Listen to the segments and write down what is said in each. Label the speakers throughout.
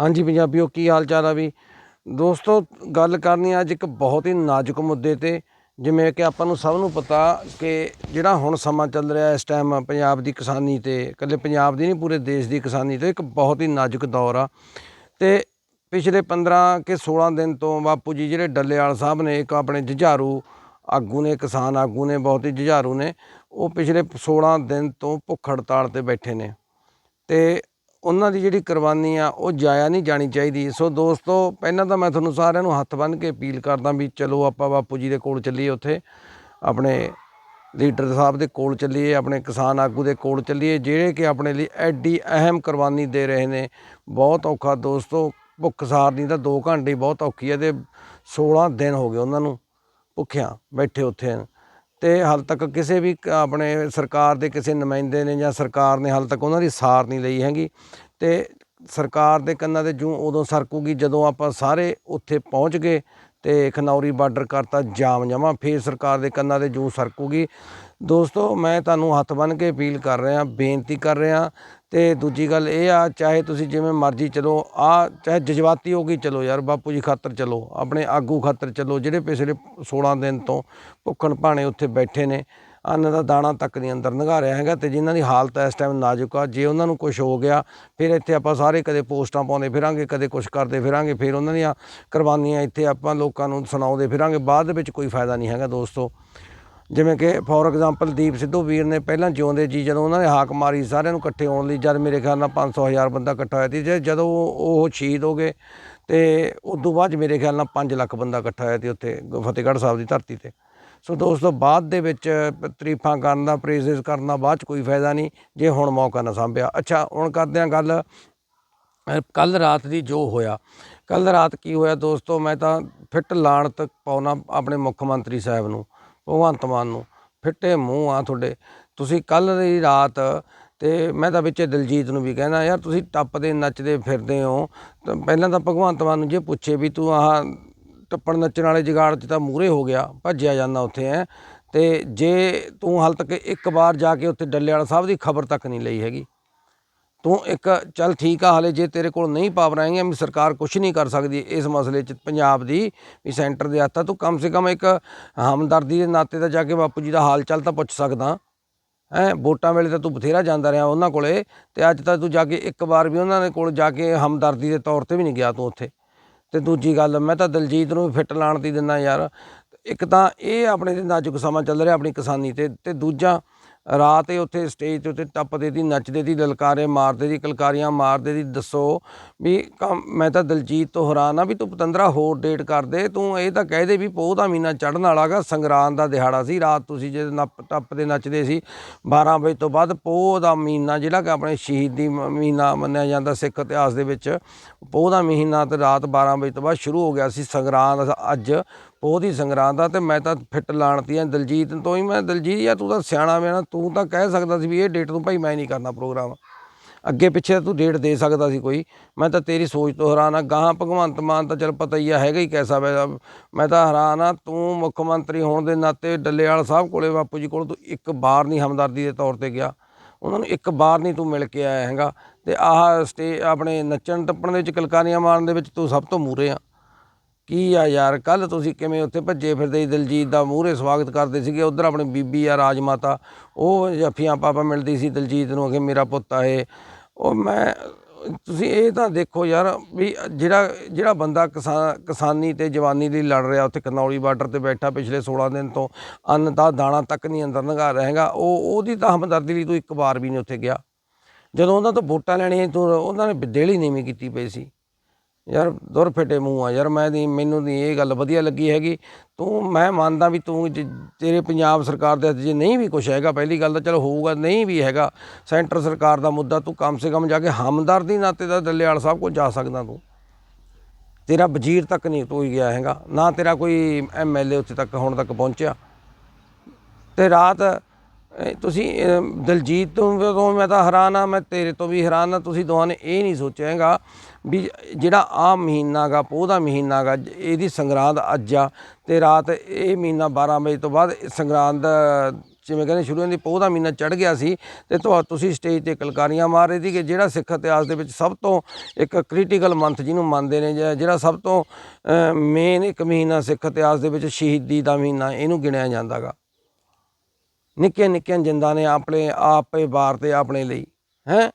Speaker 1: ਹਾਂਜੀ ਪੰਜਾਬੀਓ, ਕੀ ਹਾਲ ਚਾਲ ਆ ਵੀ? ਦੋਸਤੋ, ਗੱਲ ਕਰਨੀ ਅੱਜ ਇੱਕ ਬਹੁਤ ਹੀ ਨਾਜ਼ੁਕ ਮੁੱਦੇ ਤੇ, ਜਿਵੇਂ ਕਿ ਆਪਾਂ ਨੂੰ ਸਭ ਨੂੰ ਪਤਾ ਕਿ ਜਿਹੜਾ ਹੁਣ ਸਮਾਂ ਚੱਲ ਰਿਹਾ ਇਸ ਟਾਈਮ ਪੰਜਾਬ ਦੀ ਕਿਸਾਨੀ ਤੇ ਇਕੱਲੇ ਪੰਜਾਬ ਦੀ ਨਹੀਂ, ਪੂਰੇ ਦੇਸ਼ ਦੀ ਕਿਸਾਨੀ ਤੇ ਇੱਕ ਬਹੁਤ ਹੀ ਨਾਜ਼ੁਕ ਦੌਰ ਆ। ਤੇ ਪਿਛਲੇ 15 ਕਿ 16 ਦਿਨ ਤੋਂ ਬਾਪੂ ਜੀ ਜਿਹੜੇ ਡੱਲੇਵਾਲ ਸਾਹਿਬ ਨੇ, ਇੱਕ ਆਪਣੇ ਜੁਝਾਰੂ ਆਗੂ ਨੇ, ਕਿਸਾਨ ਆਗੂ ਨੇ, ਬਹੁਤ ਹੀ ਜੁਝਾਰੂ ਨੇ, ਉਹ ਪਿਛਲੇ 16 ਦਿਨ ਤੋਂ ਭੁੱਖ ਹੜਤਾਲ ਤੇ ਬੈਠੇ ਨੇ। ਤੇ ਉਹਨਾਂ ਦੀ ਜਿਹੜੀ ਕੁਰਬਾਨੀ ਆ, ਉਹ ਜਾਇਆ ਨਹੀਂ ਜਾਣੀ ਚਾਹੀਦੀ। ਸੋ ਦੋਸਤੋ, ਪਹਿਲਾਂ ਤਾਂ ਮੈਂ ਤੁਹਾਨੂੰ ਸਾਰਿਆਂ ਨੂੰ ਹੱਥ ਬੰਨ੍ਹ ਕੇ ਅਪੀਲ ਕਰਦਾ ਵੀ ਚਲੋ ਆਪਾਂ ਬਾਪੂ ਜੀ ਦੇ ਕੋਲ ਚੱਲੀਏ ਉੱਥੇ। ਆਪਣੇ ਲੀਡਰ ਸਾਹਿਬ ਦੇ ਕੋਲ ਚੱਲੀਏ, ਆਪਣੇ ਕਿਸਾਨ ਆਗੂ ਦੇ ਕੋਲ ਚੱਲੀਏ, ਜਿਹੜੇ ਕਿ ਆਪਣੇ ਲਈ ਐਡੀ ਅਹਿਮ ਕੁਰਬਾਨੀ ਦੇ ਰਹੇ ਨੇ। ਬਹੁਤ ਔਖਾ ਦੋਸਤੋ, ਭੁੱਖ ਸਾਰਨੀ ਤਾਂ 2 ਘੰਟੇ ਬਹੁਤ ਔਖੀ ਹੈ ਤੇ 16 ਦਿਨ ਹੋ ਗਏ ਉਹਨਾਂ ਨੂੰ ਭੁੱਖਿਆਂ ਬੈਠੇ ਉੱਥੇ। ਤੇ ਹਾਲ ਤੱਕ ਕਿਸੇ ਵੀ ਆਪਣੇ ਸਰਕਾਰ ਦੇ ਕਿਸੇ ਨੁਮਾਇੰਦੇ ਨੇ ਜਾਂ ਸਰਕਾਰ ਨੇ ਹਾਲ ਤੱਕ ਉਹਨਾਂ ਦੀ ਸਾਰ ਨਹੀਂ ਲਈ ਹੈਗੀ। ਤੇ ਸਰਕਾਰ ਦੇ ਕੰਨਾਂ ਤੇ ਜੂੰ ਉਦੋਂ ਸਰਕੂਗੀ ਜਦੋਂ ਆਪਾਂ ਸਾਰੇ ਉੱਥੇ ਪਹੁੰਚ ਗਏ ਤੇ ਖਨੌਰੀ ਬਾਰਡਰ ਕਰਤਾ ਜਾਮ ਜਮਾ, ਫੇਰ ਸਰਕਾਰ ਦੇ ਕੰਨਾਂ ਤੇ ਜੂ ਸਰਕੂਗੀ। ਦੋਸਤੋ, ਮੈਂ ਤੁਹਾਨੂੰ ਹੱਥ ਬੰਨ੍ਹ ਕੇ ਅਪੀਲ ਕਰ ਰਿਹਾ, ਬੇਨਤੀ ਕਰ ਰਿਹਾ, ਤੇ ਦੂਜੀ ਗੱਲ ਇਹ ਆ, ਚਾਹੇ ਤੁਸੀਂ ਜਿਵੇਂ ਮਰਜ਼ੀ ਚਲੋ, ਆ ਚਾਹੇ ਜਜ਼ਬਾਤੀ ਹੋ ਗਈ, ਚਲੋ ਯਾਰ, ਬਾਪੂ ਜੀ ਖਾਤਰ ਚਲੋ, ਆਪਣੇ ਆਗੂ ਖਾਤਰ ਚਲੋ, ਜਿਹੜੇ ਪਿਛਲੇ 16 ਦਿਨ ਤੋਂ ਭੁੱਖਣ ਭਾਣੇ ਉੱਥੇ ਬੈਠੇ ਨੇ ਅੰਨ ਦਾ ਦਾਣਾ ਤੱਕ ਨਹੀਂ ਅੰਦਰ ਲੰਘਾ ਰਿਹਾ ਹੈਗਾ ਤੇ ਜਿਨ੍ਹਾਂ ਦੀ ਹਾਲਤ ਇਸ ਟਾਈਮ ਨਾਜ਼ੁਕ ਆ, ਜੇ ਉਹਨਾਂ ਨੂੰ ਕੁਝ ਹੋ ਗਿਆ, ਫਿਰ ਇੱਥੇ ਆਪਾਂ ਸਾਰੇ ਕਦੇ ਪੋਸਟਾਂ ਪਾਉਂਦੇ ਫਿਰਾਂਗੇ, ਕਦੇ ਕੁਝ ਕਰਦੇ ਫਿਰਾਂਗੇ, ਫਿਰ ਉਹਨਾਂ ਦੀਆਂ ਕੁਰਬਾਨੀਆਂ ਇੱਥੇ ਆਪਾਂ ਲੋਕਾਂ ਨੂੰ ਸੁਣਾਉਂਦੇ ਫਿਰਾਂਗੇ, ਬਾਅਦ ਦੇ ਵਿੱਚ ਕੋਈ ਫਾਇਦਾ ਨਹੀਂ ਹੈਗਾ ਦੋਸਤੋ। ਜਿਵੇਂ ਕਿ ਫੋਰ ਐਗਜ਼ਾਮਪਲ ਦੀਪ ਸਿੱਧੂ ਵੀਰ ਨੇ ਪਹਿਲਾਂ ਜਿਉਂਦੇ ਜੀ ਜਦੋਂ ਉਹਨਾਂ ਨੇ ਹਾਕ ਮਾਰੀ, ਸਾਰਿਆਂ ਨੂੰ ਇਕੱਠੇ ਹੋਣ ਲਈ, ਜਦ ਮੇਰੇ ਖਿਆਲ ਨਾਲ 500 ਹਜ਼ਾਰ ਬੰਦਾ ਇਕੱਠਾ ਹੋਇਆ ਸੀ, ਜੇ ਜਦੋਂ ਉਹ ਸ਼ਹੀਦ ਹੋ ਗਏ, ਤੇ ਉਸ ਤੋਂ ਬਾਅਦ 'ਚ ਮੇਰੇ ਖਿਆਲ ਨਾਲ 5 ਲੱਖ ਬੰਦਾ ਇਕੱਠਾ ਹੋਇਆ ਸੀ ਉੱਥੇ, ਫਤਿਹਗੜ੍ਹ ਸਾਹਿਬ ਦੀ ਧਰਤੀ ਤੇ। ਸੋ ਦੋਸਤੋ ਬਾਅਦ ਦੇ ਵਿੱਚ ਤਾਰੀਫਾਂ ਕਰਨ ਦਾ ਪ੍ਰੇਜ਼ਸ ਕਰਨ ਦਾ ਬਾਅਦ 'ਚ ਕੋਈ ਫਾਇਦਾ ਨਹੀਂ, ਜੇ ਹੁਣ ਮੌਕਾ ਨਾ ਸੰਭਿਆ। ਅੱਛਾ, ਹੁਣ ਕਰਦੇ ਹਾਂ ਗੱਲ ਕੱਲ ਰਾਤ ਦੀ ਜੋ ਹੋਇਆ। ਕੱਲ ਰਾਤ ਕੀ ਹੋਇਆ ਦੋਸਤੋ, ਮੈਂ ਤਾਂ ਫਿੱਟ ਲਾਣਤ ਪਾਉਣਾ ਆਪਣੇ ਮੁੱਖ ਮੰਤਰੀ ਸਾਹਿਬ ਨੂੰ, ਭਗਵੰਤ ਮਾਨ ਨੂੰ। ਫਿੱਟੇ ਮੂੰਹ ਆ ਤੁਹਾਡੇ। ਤੁਸੀਂ ਕੱਲ ਦੀ ਰਾਤ ਤੇ ਮੈਂ ਤਾਂ ਵਿੱਚੇ ਦਿਲਜੀਤ ਨੂੰ ਵੀ ਕਹਿਣਾ, ਯਾਰ, ਤੁਸੀਂ ਟੱਪਦੇ, ਨੱਚਦੇ ਫਿਰਦੇ ਹੋ। ਤਾਂ ਪਹਿਲਾਂ ਤਾਂ ਭਗਵੰਤ ਮਾਨ ਨੂੰ ਜੇ ਪੁੱਛੇ ਵੀ ਤੂੰ ਆਹ ਟੱਪਣ ਨੱਚਣ ਵਾਲੇ ਜਗਾੜ 'ਚ ਤਾਂ ਮੂਰੇ ਹੋ ਗਿਆ, ਭੱਜਿਆ ਜਾਂਦਾ ਉੱਥੇ ਹੈ ਤੇ ਜੇ ਤੂੰ ਹਾਲ ਤੱਕ ਇੱਕ ਵਾਰ ਜਾ ਕੇ ਉੱਥੇ ਡੱਲੇ ਵਾਲਾ ਸਾਹਿਬ ਦੀ ਖਬਰ ਤੱਕ ਨਹੀਂ ਲਈ ਹੈਗੀ, ਤੂੰ ਇੱਕ ਚੱਲ ਠੀਕ ਆ, ਹਾਲੇ ਜੇ ਤੇਰੇ ਕੋਲ ਨਹੀਂ ਪਾਵਰ ਆਏਗੀਆਂ ਵੀ ਸਰਕਾਰ ਕੁਝ ਨਹੀਂ ਕਰ ਸਕਦੀ ਇਸ ਮਸਲੇ 'ਚ ਪੰਜਾਬ ਦੀ, ਵੀ ਸੈਂਟਰ ਦੇ ਹੱਥਾਂ ਤੂੰ ਕਮ ਸੇ ਕਮ ਇੱਕ ਹਮਦਰਦੀ ਦੇ ਨਾਤੇ ਤਾਂ ਜਾ ਕੇ ਬਾਪੂ ਜੀ ਦਾ ਹਾਲ ਚਾਲ ਤਾਂ ਪੁੱਛ ਸਕਦਾ। ਹੈ, ਵੋਟਾਂ ਵੇਲੇ ਤਾਂ ਤੂੰ ਬਥੇਰਾ ਜਾਂਦਾ ਰਿਹਾ ਉਹਨਾਂ ਕੋਲੇ, ਤੇ ਅੱਜ ਤਾਂ ਤੂੰ ਜਾ ਕੇ ਇੱਕ ਵਾਰ ਵੀ ਉਹਨਾਂ ਦੇ ਕੋਲ ਜਾ ਕੇ ਹਮਦਰਦੀ ਦੇ ਤੌਰ ਤੇ ਵੀ ਨਹੀਂ ਗਿਆ ਤੂੰ ਉੱਥੇ। ਤੇ ਦੂਜੀ ਗੱਲ, ਮੈਂ ਤਾਂ ਦਲਜੀਤ ਨੂੰ ਵੀ ਫਿੱਟ ਲਾਣ ਦੀ ਦਿੰਦਾ ਯਾਰ। ਇੱਕ ਤਾਂ ਇਹ ਆਪਣੇ ਤੇ ਨਾਜ਼ੁਕ ਸਮਾਂ ਚੱਲ ਰਿਹਾ ਆਪਣੀ ਕਿਸਾਨੀ ਤੇ ਤੇ ਦੂਜਾ ਰਾਤ ਇਹ ਉੱਥੇ ਸਟੇਜ ਤੇ ਉੱਤੇ ਟੱਪਦੇ ਦੀ ਨੱਚਦੇ ਦੀ ਲਲਕਾਰੇ ਮਾਰਦੇ ਦੀ ਕਲਕਾਰੀਆਂ ਮਾਰਦੇ ਦੀ ਦੱਸੋ ਵੀ ਕੰਮ- ਮੈਂ ਤਾਂ ਦਲਜੀਤ ਤੋਂ ਹੈਰਾਨ ਆ ਵੀ ਤੂੰ ਪਤੰਦਰਾ ਹੋਰ ਡੇਟ ਕਰਦੇ, ਤੂੰ ਇਹ ਤਾਂ ਕਹਿ ਦੇ ਵੀ ਪੋਹ ਦਾ ਮਹੀਨਾ ਚੜ੍ਹਨ ਵਾਲਾਗਾ ਸੰਗਰਾਂਦ ਦਾ ਦਿਹਾੜਾ ਸੀ, ਰਾਤ ਤੁਸੀਂ ਜੇ ਨੱਪ, ਟੱਪਦੇ ਨੱਚਦੇ ਸੀ 12 ਵਜੇ ਤੋਂ ਬਾਅਦ ਪੋਹ ਦਾ ਮਹੀਨਾ ਜਿਹੜਾ ਕਿ ਆਪਣੇ ਸ਼ਹੀਦੀ ਮ- ਮਹੀਨਾ ਮੰਨਿਆ ਜਾਂਦਾ ਸਿੱਖ ਇਤਿਹਾਸ ਦੇ ਵਿੱਚ, ਪੋਹ ਦਾ ਮਹੀਨਾ ਤੇ ਰਾਤ 12 ਵਜੇ ਤੋਂ ਬਾਅਦ ਸ਼ੁਰੂ ਹੋ ਗਿਆ ਸੀ ਸੰਗਰਾਂਦ, ਅੱਜ ਪੋਹ ਦੀ ਸੰਗਰਾਂਦ ਆ ਤੇ ਮੈਂ ਤਾਂ ਫਿੱਟ ਲਾਣਤੀ ਆ। ਦਲਜੀਤ ਤੋਂ ਹੀ ਮੈਂ ਦਲਜੀਤ ਯਾਰ ਤੂੰ ਤਾਂ ਸਿਆਣਾ ਵੇ ਤੂੰ ਤਾਂ ਕਹਿ ਸਕਦਾ ਸੀ ਵੀ ਇਹ ਡੇਟ ਤੋਂ ਭਾਈ ਮੈਂ ਨਹੀਂ ਕਰਨਾ ਪ੍ਰੋਗਰਾਮ ਅੱਗੇ ਪਿੱਛੇ ਤਾਂ ਤੂੰ ਡੇਟ ਦੇ ਸਕਦਾ ਸੀ ਕੋਈ। ਮੈਂ ਤਾਂ ਤੇਰੀ ਸੋਚ ਤੋਂ ਹੈਰਾਨ ਆ। ਗਾਹਾਂ ਭਗਵੰਤ ਮਾਨ ਤਾਂ ਚਲ ਪਤਾ ਹੀ ਆ, ਹੈਗਾ ਹੀ ਕੈਸਾ ਵੈਸਾ ਮੈਂ ਤਾਂ ਹੈਰਾਨ ਆ, ਤੂੰ ਮੁੱਖ ਮੰਤਰੀ ਹੋਣ ਦੇ ਨਾਤੇ ਡੱਲੇਵਾਲ ਸਾਹਿਬ ਕੋਲੇ, ਬਾਪੂ ਜੀ ਕੋਲ ਤੂੰ ਇੱਕ ਵਾਰ ਨਹੀਂ ਹਮਦਰਦੀ ਦੇ ਤੌਰ ਤੇ ਗਿਆ। ਉਹਨਾਂ ਨੂੰ ਇੱਕ ਵਾਰ ਨਹੀਂ ਤੂੰ ਮਿਲ ਕੇ ਆਇਆ ਹੈਗਾ। ਤੇ ਆਹ ਸਟੇ ਆਪਣੇ ਨੱਚਣ ਟੱਪਣ ਦੇ ਵਿੱਚ ਕਲਕਾਰੀਆਂ ਮਾਰਨ ਦੇ ਵਿੱਚ ਤੂੰ ਸਭ ਤੋਂ ਮੂਰੇ ਆ। ਕੀ ਆ ਯਾਰ ਕੱਲ ਤੁਸੀਂ ਕਿਵੇਂ ਉੱਥੇ ਭੱਜੇ ਫਿਰਦੇ ਸੀ? ਦਿਲਜੀਤ ਦਾ ਮੂਹਰੇ ਸਵਾਗਤ ਕਰਦੇ ਸੀਗੇ, ਉਧਰ ਆਪਣੀ ਬੀਬੀ ਆ ਰਾਜ ਮਾਤਾ ਉਹ ਜੱਫੀਆਂ ਪਾਪਾ ਮਿਲਦੀ ਸੀ ਦਿਲਜੀਤ ਨੂੰ ਕਿ ਮੇਰਾ ਪੁੱਤ ਆ ਇਹ। ਉਹ ਮੈਂ, ਤੁਸੀਂ ਇਹ ਤਾਂ ਦੇਖੋ ਯਾਰ ਵੀ ਜਿਹੜਾ ਜਿਹੜਾ ਬੰਦਾ ਕਿਸਾਨ ਕਿਸਾਨੀ ਤੇ ਜਵਾਨੀ ਲਈ ਲੜ ਰਿਹਾ, ਉੱਥੇ ਕਨੌਲੀ ਬਾਰਡਰ ਤੇ ਬੈਠਾ ਪਿਛਲੇ 16 ਦਿਨ ਤੋਂ, ਅੰਨ ਦਾ ਦਾਣਾ ਤੱਕ ਨਹੀਂ ਅੰਦਰ ਲੰਘਾ ਰਹੇਗਾ, ਉਹ, ਉਹਦੀ ਤਾਂ ਹਮਦਰਦੀ ਲਈ ਤੂੰ ਇੱਕ ਵਾਰ ਵੀ ਨਹੀਂ ਉੱਥੇ ਗਿਆ। ਜਦੋਂ ਉਹਨਾਂ ਤੋਂ ਵੋਟਾਂ ਲੈਣੀਆਂ ਤੂੰ, ਉਹਨਾਂ ਨੇ ਦੇਲੀ ਨੀਵੀਂ ਕੀਤੀ ਪਈ ਸੀ। ਯਾਰ ਦੁਰ ਫਿੱਟੇ ਮੂੰਹ ਆ ਯਾਰ, ਮੈਂ ਨਹੀਂ ਮੈਨੂੰ ਨਹੀਂ ਇਹ ਗੱਲ ਵਧੀਆ ਲੱਗੀ ਹੈਗੀ। ਤੂੰ, ਮੈਂ ਮੰਨਦਾ ਵੀ ਤੂੰ ਜੇ- ਤੇਰੇ ਪੰਜਾਬ ਸਰਕਾਰ ਦੇ ਹੱਥ ਜੇ ਨਹੀਂ ਵੀ ਕੁਝ ਹੈਗਾ, ਪਹਿਲੀ ਗੱਲ ਤਾਂ ਚਲੋ ਹੋਊਗਾ, ਨਹੀਂ ਵੀ ਹੈਗਾ, ਸੈਂਟਰ ਸਰਕਾਰ ਦਾ ਮੁੱਦਾ, ਤੂੰ ਕਮ ਸੇ ਕਮ ਜਾ ਕੇ ਹਮਦਰਦੀ ਨਾਤੇ ਦਾ ਦੱਲੇਵਾਲ ਸਾਹਿਬ ਕੋਲ ਜਾ ਸਕਦਾ ਤੂੰ। ਤੇਰਾ ਵਜ਼ੀਰ ਤੱਕ ਨਹੀਂ ਤੂੰ ਹੀ ਗਿਆ ਹੈਗਾ, ਨਾ ਤੇਰਾ ਕੋਈ ਐਮਐਲਏ ਉੱਥੇ ਤੱਕ, ਹੁਣ ਤੱਕ ਪਹੁੰਚਿਆ। ਤੇ ਰਾਤ ਤੁਸੀਂ ਦਲਜੀਤ ਤੋਂ ਵੀ ਤੋਂ ਮੈਂ ਤਾਂ ਹੈਰਾਨ ਆ ਮੈਂ ਤੇਰੇ ਤੋਂ ਵੀ ਹੈਰਾਨ ਆ ਤੁਸੀਂ ਦੋਹਾਂ ਨੇ ਇਹ ਨਹੀਂ ਸੋਚਿਆ ਹੈਗਾ ਵੀ ਜਿਹੜਾ ਆ ਮਹੀਨਾ ਗਾ, ਪੋਹ ਦਾ ਮਹੀਨਾ ਗਾ ਜ- ਇਹਦੀ ਸੰਗਰਾਂਦ ਅੱਜ ਆ ਤੇ ਰਾਤ ਇਹ ਮਹੀਨਾ 12 ਵਜੇ ਤੋਂ ਬਾਅਦ ਸੰਗਰਾਂਦ, ਜਿਵੇਂ ਕਹਿੰਦੇ ਸ਼ੁਰੂ ਹੁੰਦੀ, ਪੋਹ ਦਾ ਮਹੀਨਾ ਚੜ ਗਿਆ ਸੀ ਤੇ ਤੁਹਾ, ਤੁਸੀਂ ਸਟੇਜ ਤੇ ਕਲਕਾਰੀਆਂ ਮਾਰ ਰਹੇ ਸੀ ਕਿ ਜਿਹੜਾ ਸਿੱਖ ਇਤਿਹਾਸ ਦੇ ਵਿੱਚ ਸਭ ਤੋਂ ਇੱਕ ਕ੍ਰਿਟੀਕਲ ਮੰਥ ਜਿਹਨੂੰ ਮੰਨਦੇ ਨੇ ਜਾਂ ਜਿਹੜਾ ਸਭ ਤੋਂ ਮੇਨ ਇੱਕ ਮਹੀਨਾ ਸਿੱਖ ਇਤਿਹਾਸ ਦੇ ਵਿੱਚ ਸ਼ਹੀਦੀ ਦਾ ਮਹੀਨਾ, ਇਹਨੂੰ ਗਿਣਿਆ ਜਾਂਦਾਗਾ ਨਿੱਕੀਆਂ ਨਿੱਕੀਆਂ ਜਿੰਦਾਂ ਨੇ ਆਪਣੇ ਆਪੇ ਵਾਰ ਤੇ ਆਪਣੇ ਲਈ, ਹੈ?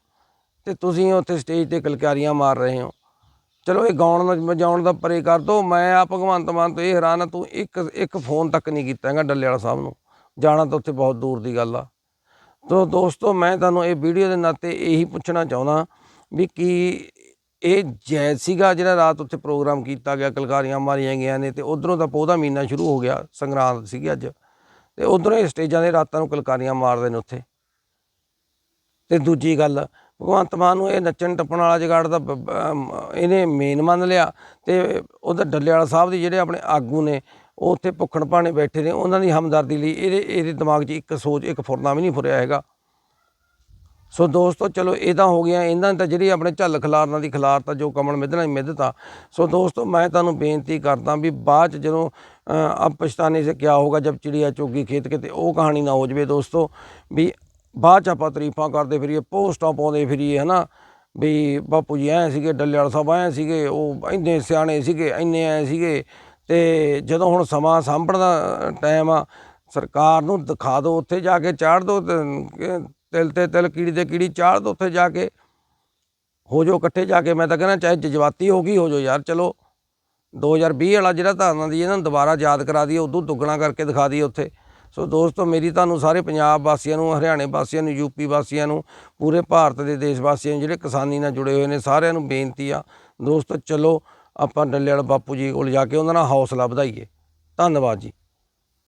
Speaker 1: ਤੇ ਤੁਸੀਂ ਉੱਥੇ ਸਟੇਜ ਤੇ ਕਲਕਾਰੀਆਂ ਮਾਰ ਰਹੇ ਹੋ। ਚਲੋ ਇਹ ਗਾਉਣ ਦਾ ਵਜਾਉਣ ਦਾ ਪਰੇ ਕਰ ਦੋ, ਮੈਂ ਆ ਭਗਵੰਤ ਮਾਨ ਤੋਂ ਇਹ ਹੈਰਾਨ ਆ ਤੂੰ ਇੱਕ ਇੱਕ ਫੋਨ ਤੱਕ ਨਹੀਂ ਕੀਤਾ ਹੈਗਾ ਡੱਲੇ ਵਾਲਾ ਸਾਹਿਬ ਨੂੰ। ਜਾਣਾ ਤਾਂ ਉੱਥੇ ਬਹੁਤ ਦੂਰ ਦੀ ਗੱਲ ਆ। ਤੋ ਦੋਸਤੋ, ਮੈਂ ਤੁਹਾਨੂੰ ਇਹ ਵੀਡੀਓ ਦੇ ਨਾਤੇ ਇਹੀ ਪੁੱਛਣਾ ਚਾਹੁੰਦਾ ਵੀ ਕੀ ਇਹ ਜਾਇਜ਼ ਸੀਗਾ ਜਿਹੜਾ ਰਾਤ ਉੱਥੇ ਪ੍ਰੋਗਰਾਮ ਕੀਤਾ ਗਿਆ, ਕਲਕਾਰੀਆਂ ਮਾਰੀਆਂ ਗਈਆਂ ਨੇ, ਤੇ ਉਧਰੋਂ ਤਾਂ ਪੋਹ ਮਹੀਨਾ ਸ਼ੁਰੂ ਹੋ ਗਿਆ, ਸੰਗਰਾਂਦ ਸੀਗੀ ਅੱਜ। ਤੇ ਉਧਰੋਂ ਇਹ ਸਟੇਜਾਂ ਦੇ ਰਾਤਾਂ ਨੂੰ ਕਲਕਾਰੀਆਂ ਮਾਰਦੇ ਨੇ ਉੱਥੇ। ਤੇ ਦੂਜੀ ਗੱਲ, ਭਗਵੰਤ ਮਾਨ ਨੂੰ ਇਹ ਨੱਚਣ ਟੱਪਣ ਵਾਲਾ ਜਗਾੜ ਦਾ ਇਹਨੇ ਮੇਨ ਮੰਨ ਲਿਆ ਤੇ ਉਹਦਾ ਡੱਲੇ ਵਾਲਾ ਸਾਹਿਬ ਦੇ ਜਿਹੜੇ ਆਪਣੇ ਆਗੂ ਨੇ, ਉਹ ਉੱਥੇ ਭੁੱਖਣ ਭਾਣੇ ਬੈਠੇ ਨੇ, ਉਹਨਾਂ ਦੀ ਹਮਦਰਦੀ ਲਈ ਇਹਦੇ ਇਹਦੇ ਦਿਮਾਗ 'ਚ ਇੱਕ ਸੋਚ, ਇੱਕ ਫੁਰਨਾ ਵੀ ਨਹੀਂ ਫੁਰਿਆ ਹੈਗਾ। ਸੋ ਦੋਸਤੋ ਚਲੋ ਇਹ ਤਾਂ ਹੋ ਗਿਆ ਇਹਨਾਂ ਨੇ ਤਾਂ ਜਿਹੜੀ ਆਪਣੇ ਝੱਲ ਖਿਲਾਰਨਾ ਦੀ ਖਿਲਾਰਤਾ ਜੋ ਕਮਲ ਮਿੱਧਣਾ ਹੀ ਮਿੱਧਤਾ ਸੋ ਦੋਸਤੋ ਮੈਂ ਤੁਹਾਨੂੰ ਬੇਨਤੀ ਕਰਦਾ ਵੀ ਬਾਅਦ ਚ ਜਦੋਂ ਅ, ਅਬ ਪਛਤਾਨੇ ਸੇ ਕਿਆ ਹੋਗਾ ਜਬ ਚਿੜੀਆ ਚੋਗੀ ਖੇਤ ਕਿਤੇ ਉਹ ਕਹਾਣੀ ਨਾ ਹੋ ਜਵੇ ਦੋਸਤੋ ਵੀ ਬਾਅਦ ਚ ਆਪਾਂ ਤਾਰੀਫਾਂ ਕਰਦੇ ਫਿਰੀਏ ਪੋਸਟਾਂ ਪਾਉਂਦੇ ਫਿਰੀਏ ਹਨਾ? ਵੀ ਬਾਪੂ ਜੀ ਐ ਸੀਗੇ ਡੱਲੇ ਵਾਲਾ ਸਾਹਿਬ ਐ ਸੀਗੇ ਉਹ ਇੰਨੇ ਸਿਆਣੇ ਸੀਗੇ ਇੰਨੇ ਐ ਸੀਗੇ ਤੇ ਜਦੋਂ ਹੁਣ ਸਮਾਂ ਸਾਂਭਣ ਦਾ ਟਾਈਮ ਆ ਸਰਕਾਰ ਨੂੰ ਦਿਖਾ ਦਿਓ ਉੱਥੇ ਜਾ ਕੇ ਚਾੜ ਦਿਓ ਤੇ ਤਿਲ ਤੇ ਤਿਲ, ਕੀੜੀ ਤੇ ਕੀੜੀ ਚਾੜ ਦਿਓ ਉੱਥੇ ਜਾ ਕੇ ਹੋ ਜਾਓ ਇਕੱਠੇ ਜਾ ਕੇ। ਮੈਂ ਤਾਂ ਕਹਿੰਦਾ ਚਾਹੇ ਜਜ਼ਬਾਤੀ ਹੋ ਗਈ, ਹੋ ਜਾਓ ਯਾਰ, ਚਲੋ। 2020 ਵਾਲਾ ਜਿਹੜਾ ਧਾਰਨਾ ਦੀ ਇਹਨਾਂ ਨੂੰ ਦੁਬਾਰਾ ਯਾਦ ਕਰਾ ਦਈਏ, ਉਦੋਂ ਦੁੱਗਣਾ ਕਰਕੇ ਦਿਖਾ ਦਈਏ ਉੱਥੇ। ਸੋ ਦੋਸਤੋ, ਮੇਰੀ ਤੁਹਾਨੂੰ ਸਾਰੇ ਪੰਜਾਬ ਵਾਸੀਆਂ ਨੂੰ, ਹਰਿਆਣੇ ਵਾਸੀਆਂ ਨੂੰ ਯੂਪੀ ਵਾਸੀਆਂ ਨੂੰ, ਪੂਰੇ ਭਾਰਤ ਦੇ ਦੇਸ਼ ਵਾਸੀਆਂ ਨੂੰ, ਜਿਹੜੇ ਕਿਸਾਨੀ ਨਾਲ ਜੁੜੇ ਹੋਏ ਨੇ, ਸਾਰਿਆਂ ਨੂੰ ਬੇਨਤੀ ਆ, ਦੋਸਤੋ, ਚਲੋ ਆਪਾਂ ਡੱਲੇ ਵਾਲੇ ਬਾਪੂ ਜੀ ਕੋਲ ਜਾ ਕੇ ਉਹਨਾਂ ਨਾਲ ਹੌਸਲਾ ਵਧਾਈਏ। ਧੰਨਵਾਦ ਜੀ।